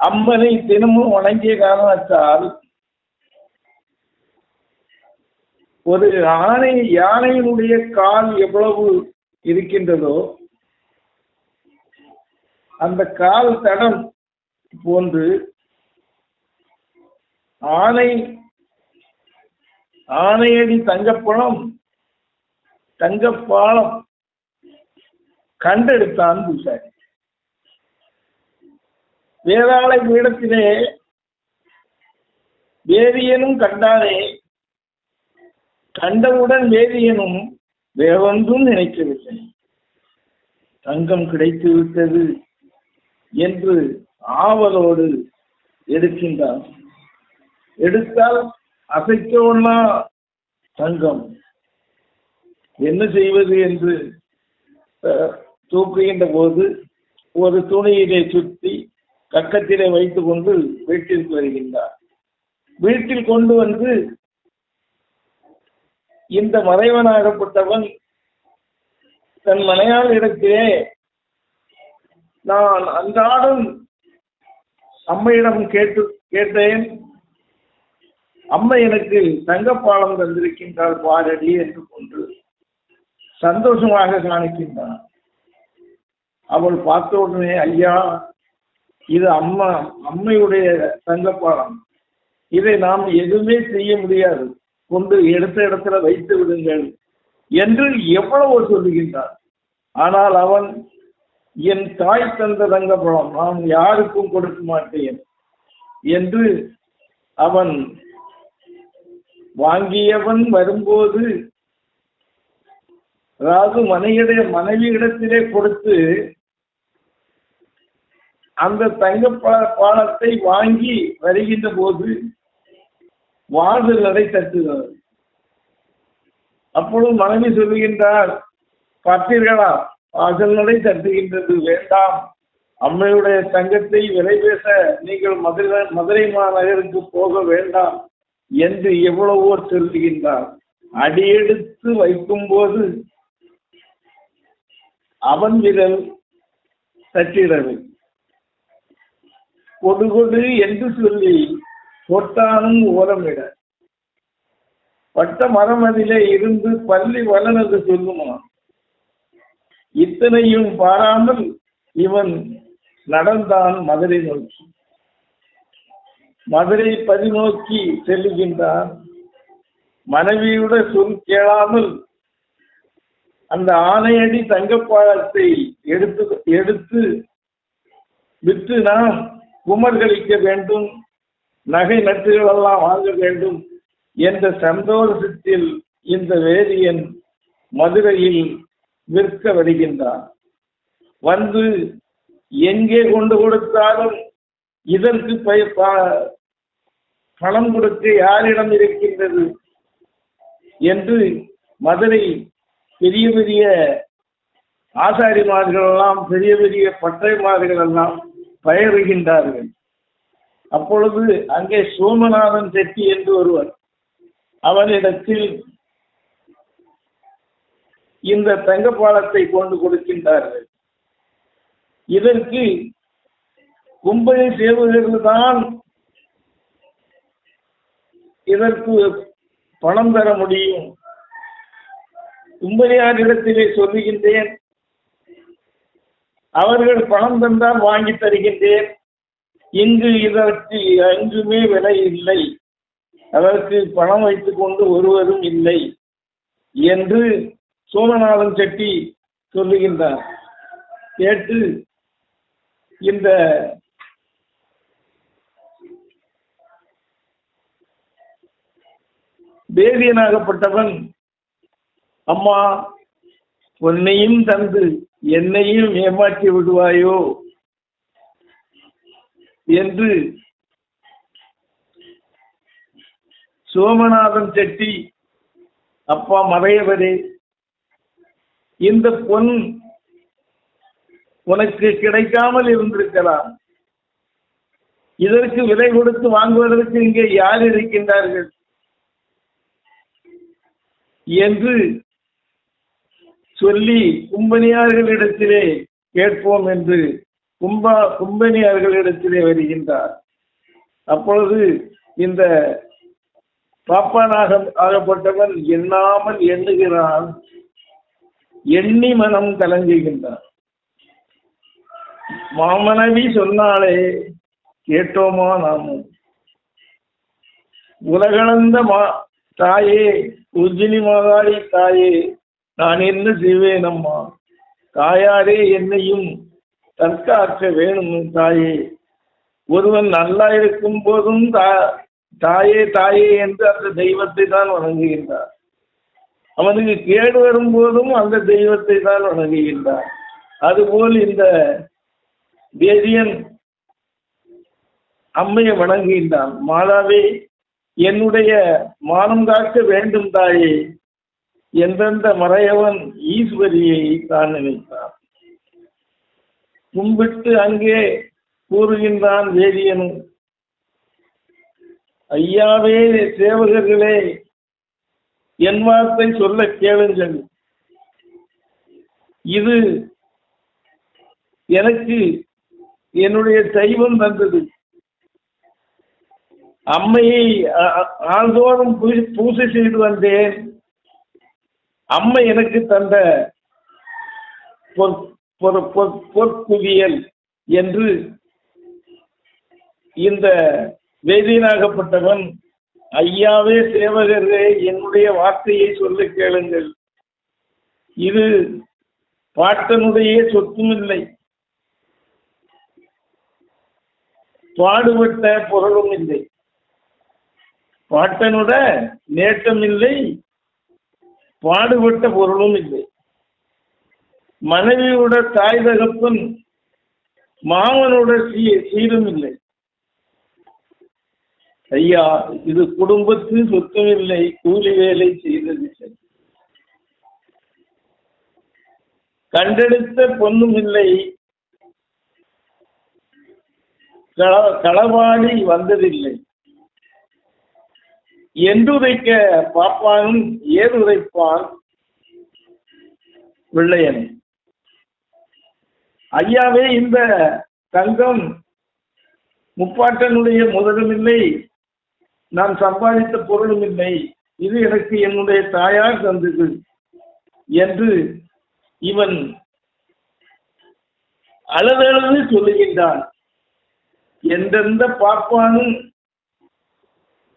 அம்மனை தினமும் வணங்கிய காரணத்தால் ஒரு ஆணை யானையினுடைய கால் எவ்வளவு இருக்கின்றதோ அந்த கால் தடம் போன்று ஆணை ஆணையடி தங்கப்பழம் தங்கப்பாலம் கண்டெடுத்தான் பூசாரி. வேதாளை பீடத்திலே வேதியனும் கண்டானே கண்டவுடன் வேதியனும் வேறொன்றும் நினைக்கவில்லை. தங்கம் கிடைத்து விட்டது என்று ஆவலோடு எடுக்கின்றான். எடுத்தால் அசைக்கவுன்னா தங்கம்? என்ன செய்வது என்று தூக்குகின்ற போது ஒரு துணியிலே சுற்றி கக்கத்திலே வைத்துக் கொண்டு வீட்டிற்கு வருகின்றார். வீட்டில் கொண்டு வந்து இந்த மறைவனாகப்பட்டவன் தன் மனையால் இடத்திலே நான் அன்றாடம் அம்மையிடம் கேட்டு கேட்டேன். அம்மை எனக்கு தங்கப்பாலம் தந்திருக்கின்றாள் பாரடி என்று கொண்டு சந்தோஷமாக காணிக்கின்றான். அவள் பார்த்த உடனே ஐயா இது அம்மா அம்மையுடைய தங்கப்பாடம். இதை நாம் எதுவுமே செய்ய முடியாது. கொண்டு எடுத்த இடத்துல வைத்து விடுங்கள் என்று எவ்வளவோ சொல்லுகின்றார். ஆனால் அவன் என் தாய் தந்த தங்கப்பழம் நான் யாருக்கும் கொடுக்க மாட்டேன் என்று அவன் வாங்கியவன் வரும்போது அதாவது மனையுடைய மனைவி இடத்திலே கொடுத்து அந்த தங்க பாலத்தை வாங்கி வருகின்ற போது வாசல் நடை தட்டுகிறார் அப்பொழுது மனைவி சொல்லுகின்றார் பார்த்தீர்களா? வாசல் நடை தட்டுகின்றது. வேண்டாம். அம்மையுடைய தங்கத்தை விலை பேச நீங்கள் மதுரை மதுரை மாநகருக்கு போக வேண்டாம் என்று எவ்வளவோ சொல்லுகின்றார். அடியெடுத்து வைக்கும்போது அவன் விரல் தட்டிடவில்லை. கொடு கொடு என்று சொல்லி தொட்டானும் ஓரமிட பட்ட மரம் அதிலே இருந்து பள்ளி வளனது சொல்லுமா? இத்தனையும் பாராமல் இவன் நடந்தான் மதுரை நோக்கி. மதுரை பதிநோக்கி செல்லுகின்றான் மனைவியுட சொல் கேளாமல் அந்த ஆணையடி தங்கப்பாளத்தை எடுத்து எடுத்து விற்று நாம் குமர்களிக்க வேண்டும் நகை நட்டுகள் எல்லாம் வாங்க வேண்டும் என்ற சந்தோஷத்தில் இந்த வேதியன் மதுரையில் விற்க வருகின்றான். வந்து எங்கே கொண்டு கொடுத்தாலும் இதற்கு பணம் கொடுக்க யாரிடம் இருக்கின்றது என்று மதுரை பெரிய பெரிய ஆசாரிமார்கள் எல்லாம் பெரிய பெரிய பட்டயமார்கள் எல்லாம் பழகுகின்றார்கள் அப்பொழுது அங்கே சோமநாதன் செட்டி என்று ஒருவர் அவனிடத்தில் இந்த தங்கப்பாலத்தை கொண்டு கொடுக்கின்றார்கள். இதற்கு கும்பலை சேவகர்கள்தான் இதற்கு பணம் தர முடியும். கும்பலியாரிடத்திலே சொல்லுகின்றேன் அவர்கள் பணம் தந்தால் வாங்கி தருகின்றேன். இங்கு இதற்கு எங்குமே விலை இல்லை. அதற்கு பணம் வைத்துக் கொண்டு ஒருவரும் இல்லை என்று சோமநாதன் செட்டி சொல்லுகின்றார். கேட்டு இந்த தேவியனாகப்பட்டவன் அம்மா உன்னையும் தந்து என்னையும் ஏமாற்றி விடுவாயோ என்று சோமநாதன் செட்டி அப்பா மறையவரே இந்த பொன் உனக்கு கிடைக்காமல் இருந்திருக்கலாம். இதற்கு விலை கொடுத்து வாங்குவதற்கு இங்கே யார் இருக்கின்றார்கள்? என்று சொல்லி கும்பனியார்களிடத்திலே கேட்போம் என்று கும்பா கும்பனியார்களிடத்திலே வருகின்றார். அப்பொழுது இந்த பாப்பானாக ஆகப்பட்டவன் எண்ணாமல் எண்ணுகிறான். எண்ணி மனம் கலங்குகின்றான். மாமனவி சொன்னாலே கேட்டோமா நாமும் உலகளந்த மா தாயே உஜினி மாதாடி தாயே நான் என்ன செய்வேன் அம்மா? தாயாரே என்னையும் தற்காக்க வேணும் தாயே. ஒருவன் நல்லா இருக்கும் போதும் தா தாயே தாயே என்று அந்த தெய்வத்தை தான் வணங்குகின்றார். அவனுக்கு கேடு வரும்போதும் அந்த தெய்வத்தை தான் வணங்குகின்றார். அதுபோல் இந்த வேதியன் அம்மையை வணங்குகின்றான். மாதாவே என்னுடைய மானம் காக்க வேண்டும் தாயே. எந்தெந்த மறையவன் ஈஸ்வரியை தான் நினைத்தான். கும்பிட்டு அங்கே கூறுகின்றான் வேதியனும் ஐயாவே சேவகர்களே என் வார்த்தை சொல்ல கேளுங்கள். இது எனக்கு என்னுடைய தெய்வம் தந்தது. அம்மையை ஆள்தோறும் பூ- பூசை செய்து வந்தேன். அம்மை எனக்கு தந்த பொற்- பொற்- பொற்குவியல் என்று இந்த வேதியனாகப்பட்டவன் ஐயாவே சேவகரே என்னுடைய வார்த்தையை சொல்ல கேளுங்கள். இது பாட்டனுடைய சொத்தும் இல்லை பாடுபட்ட பொருளும் இல்லை. பாட்டனுட நேட்டம் இல்லை பாடுபட்ட பொருளும் இல்லை. மனைவியோட தாய் தகப்பன் மாமனோட சீ சீரும் இல்லை. ஐயா இது குடும்பத்து சொத்தும் இல்லை கூலி வேலை செய்ததில்லை கண்டெடுத்த பொண்ணும் இல்லை. களவாடி வந்ததில்லை. என்றுரைக்க பாப்பானும் ஏதுரைப்பான் வெள்ளையன் ஐயாவே இந்த தங்கம் முப்பாட்டனுடைய முதலும் இல்லை நான் சம்பாதித்த பொருளும் இல்லை இது எனக்கு என்னுடைய தாயார் தந்தது என்று இவன் அழுதழுது சொல்லுகின்றான். எந்தெந்த பாப்பானும்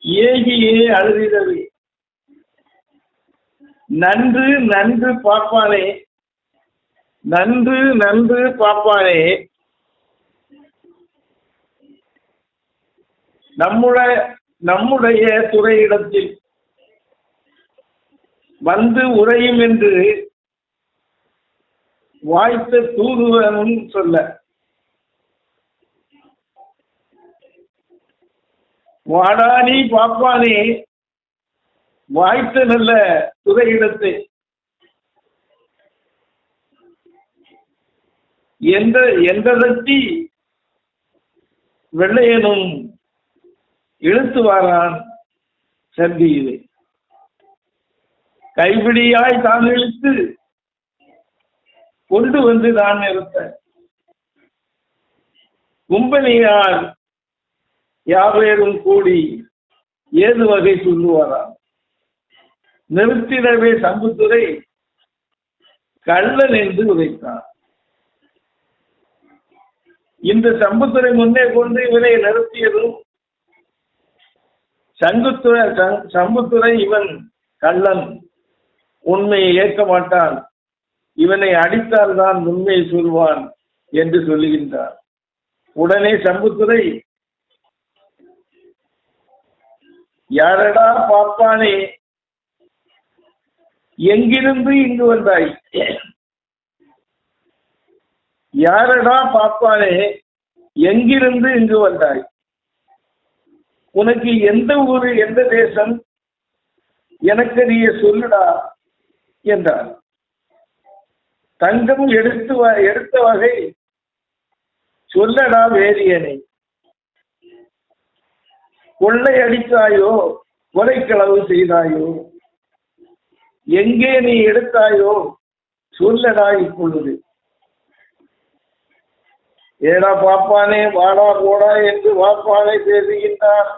ஏகியே அழுதிடவே நன்று நன்று பார்ப்பானே. நன்று நன்று பார்ப்பானே. நம்முடைய நம்முடைய துறையிடத்தில் வந்து உரையும் என்று வாய்த்த தூதுவனும் சொல்ல. வாடானி பாப்பானே வாய்த்த நல்ல துறையிடத்தை எந்த எந்ததட்டி வெள்ளையனும் இழுத்து வாரான் சந்தியிலே. கைபிடியாய் தான் இழுத்து கொண்டு வந்து நான் நிறுத்த. கும்பனியார் யாவேரும் கூடி ஏது வகை சொல்லுவாரா? நிறுத்திடவே சம்புத்துறை கள்ளன் என்று உதைத்தான் இந்த சம்புத்துறை முன்னே கொண்டு இவனை நிறுத்தியதும் சங்குத்துறை சங்- சம்புத்துறை இவன் கள்ளன். உண்மையை ஏற்க மாட்டான். இவனை அடித்தால்தான் உண்மையை சொல்வான் என்று சொல்லுகின்றார். உடனே சம்புத்துறை யாரடா பாப்பானே எங்கிருந்து இங்கு வந்தாய்? யாரடா பாப்பானே எங்கிருந்து இங்கு வந்தாய்? உனக்கு எந்த ஊரு எந்த தேசம்? எனக்கு நீ சொல்லுடா என்றார் தங்கம் எடுத்து வ- எடுத்த வகை சொல்லடா வேரியனை. கொள்ளை அடித்தாயோ கொலைக்களவு செய்தாயோ எங்கே நீ எடுத்தாயோ சொல்லடா இப்பொழுது. ஏடா பாப்பானே வாடா போடா என்று பாப்பானை பேசுகின்றான்.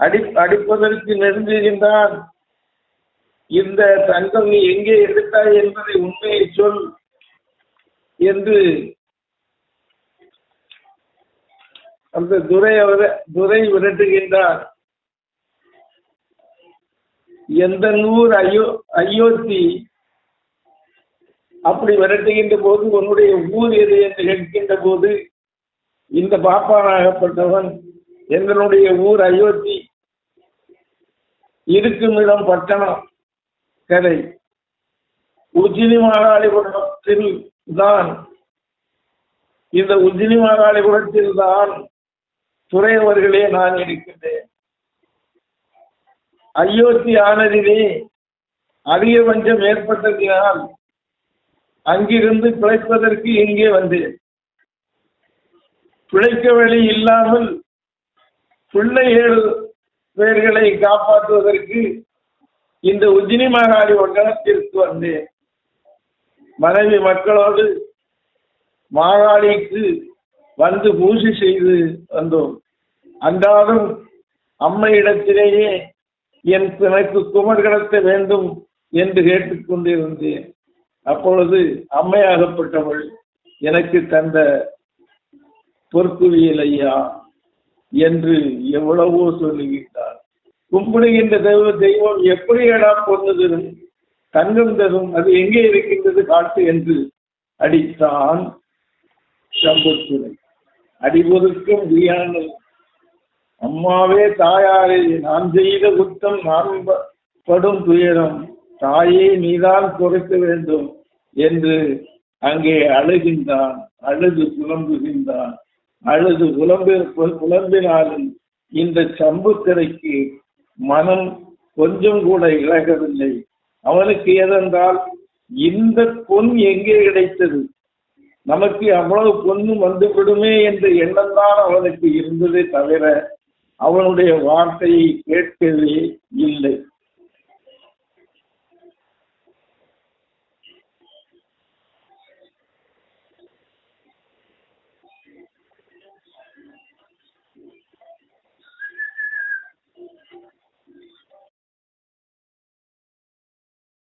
அடி அடிப்பதற்கு நெருங்குகின்றான். இந்த தங்கம் நீ எங்கே எடுத்தாய் என்பதை உண்மையை சொல் என்று அந்த துரை அவர துரை விரட்டுகின்றார். எந்த நூறு ஐயோ அயோத்தி அப்படி விரட்டுகின்ற போது உன்னுடைய ஊர் எது என்று கேட்கின்ற போது இந்த பாப்பானாகப்பட்டவன் எங்களுடைய ஊர் அயோத்தி. இருக்கும் இடம் பட்டணம் கதை உஜினி மாகாளிபுரத்தில் தான் இந்த உஜினி மாகாளிபுரத்தில் தான் துறையவர்களே நான் இருக்கின்றேன் அயோத்தி ஆனதிலே அதிகபட்சம் ஏற்பட்டதினால் அங்கிருந்து பிழைப்பதற்கு இங்கே வந்தேன். பிழைக்க வழி இல்லாமல் பிள்ளைகள் பெயர்களை காப்பாற்றுவதற்கு இந்த உஜினி மாகாளி ஒட்டணத்திற்கு வந்தேன். மனைவி மக்களோடு மாகாளிக்கு வந்து பூஜை செய்து வந்தோம். அன்றாலும் அம்மையிடத்திலேயே என் எனக்கு குமர் கடத்த வேண்டும் என்று கேட்டுக்கொண்டிருந்தேன். அப்பொழுது அம்மையாகப்பட்டவள் எனக்கு தந்த பொற்குவியல் ஐயா என்று எவ்வளவோ சொல்லுகின்றார் கும்பிடுகின்ற தெய்வ தெய்வம் எப்படி எடா பொண்ணு தரும் தங்கம் தரும் அது எங்கே இருக்கின்றது காட்டு என்று அடித்தான் சம்பத்துரை அடிபொருக்கும் வியானல் அம்மாவே தாயாரே நான் செய்த குத்தம் நான் படும் துயரம். தாயே நீதான் குறைக்க வேண்டும் என்று அங்கே அழுகின்றான். அழுது புலம்புகின்றான். அழுது புலம்பு புலம்பினாலும் இந்த சம்புத்திரைக்கு மனம் கொஞ்சம் கூட இழகவில்லை அவனுக்கு ஏதென்றால் இந்த பொன் எங்கே கிடைத்தது? நமக்கு அவ்வளவு பொண்ணு வந்துவிடுமே என்ற எண்ணம் தான் அவனுக்கு இருந்ததே தவிர அவனுடைய வார்த்தையை கேட்கவே இல்லை.